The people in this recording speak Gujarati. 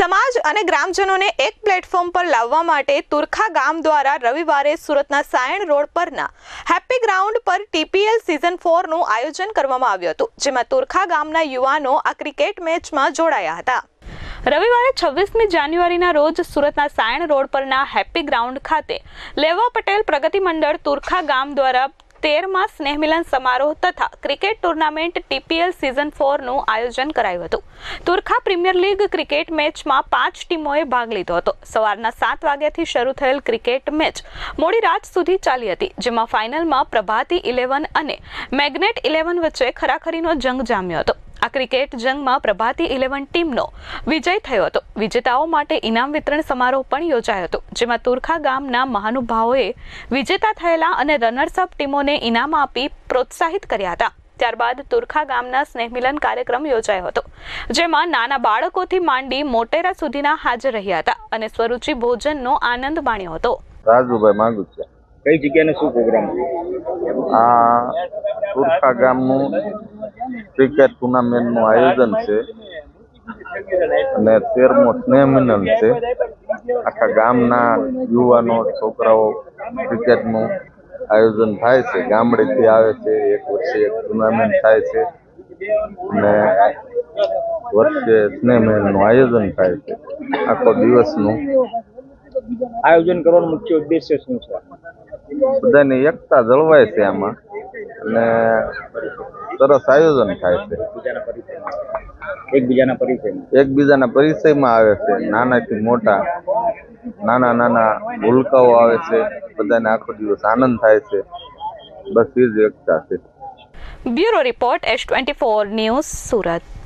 સમાજ અને ગ્રામજનોને એક પ્લેટફોર્મ પર લાવવા માટે તુરખા ગામ દ્વારા રવિવારે સુરતના સાયણ રોડ પરના હેપી ગ્રાઉન્ડ પર ટીપીએલ સિઝન ફોરનું આયોજન કરવામાં આવ્યું હતું, જેમાં તુરખા ગામના યુવાનો આ ક્રિકેટ મેચમાં જોડાયા હતા. રવિવારે છવ્વીસમી જાન્યુઆરીના રોજ સુરતના સાયણ રોડ પરના હેપી ગ્રાઉન્ડ ખાતે લેવા પટેલ પ્રગતિ મંડળ તુરખા ગામ દ્વારા તેરમાં સ્નેહમિલન સમારોહ તથા ક્રિકેટ ટુર્નામેન્ટ ટીપીએલ સિઝન ફોરનું આયોજન કરાયું હતું. તુર્ખા પ્રીમિયર લીગ ક્રિકેટ મેચમાં પાંચ ટીમોએ ભાગ લીધો હતો. સવારના સાત વાગ્યાથી શરૂ થયેલ ક્રિકેટ મેચ મોડી રાત સુધી ચાલી હતી, જેમાં ફાઇનલમાં પ્રભાતી ઇલેવન અને મેગ્નેટ ઇલેવન વચ્ચે ખરાખરીનો જંગ જામ્યો હતો. આ ક્રિકેટ જંગમાં પ્રભાતી ઇલેવન ટીમનો વિજય થયો હતો. વિજેતાઓ માટે ઇનામ વિતરણ સમારોહ પણ યોજાયો હતો જેમાં તુરખા ગામના મહાનુભાવોએ વિજેતા થયેલા અને રનર્સઅપ ટીમોને ઇનામ આપી પ્રોત્સાહિત કર્યા હતા. ત્યારબાદ તુરખા ગામના સ્નેહમિલન કાર્યક્રમ યોજાયો હતો જેમાં નાના બાળકોથી માંડી મોટેરા સુધીના હાજર રહ્યા હતા અને સ્વરૂચિ ભોજનનો આનંદ માણ્યો હતો. રાજુભાઈ માંગુ છે. કઈ જગ્યાનો શું પ્રોગ્રામ આ તુરખા ગામનું ક્રિકેટ ટુર્નામેન્ટનું આયોજન છે. અને તેરમો સ્નેહ મિલન છે. આખા ગામના યુવાનો છોકરાઓ ક્રિકેટનું આયોજન થાય છે. ગામડેથી આવે છે એક વર્ષે એક ટુર્નામેન્ટ થાય છે. અને વર્ષે સ્નેહ મિલનનું આયોજન થાય છે. આખો દિવસનું આયોજન કરવાનો મુખ્ય ઉદ્દેશ્ય શું છે? બધાની એકતા જળવાય છે આમાં. અને સરસ આયોજન થાય છે. એકબીજાના પરિચયમાં. એકબીજાના પરિચયમાં આવે છે. નાનાથી મોટા નાના નાના ભૂલકાઓ આવે છે. બધાને આખો દિવસ આનંદ થાય છે. બસ એ જ એકતા છે. Bureau report S twenty four news Surat.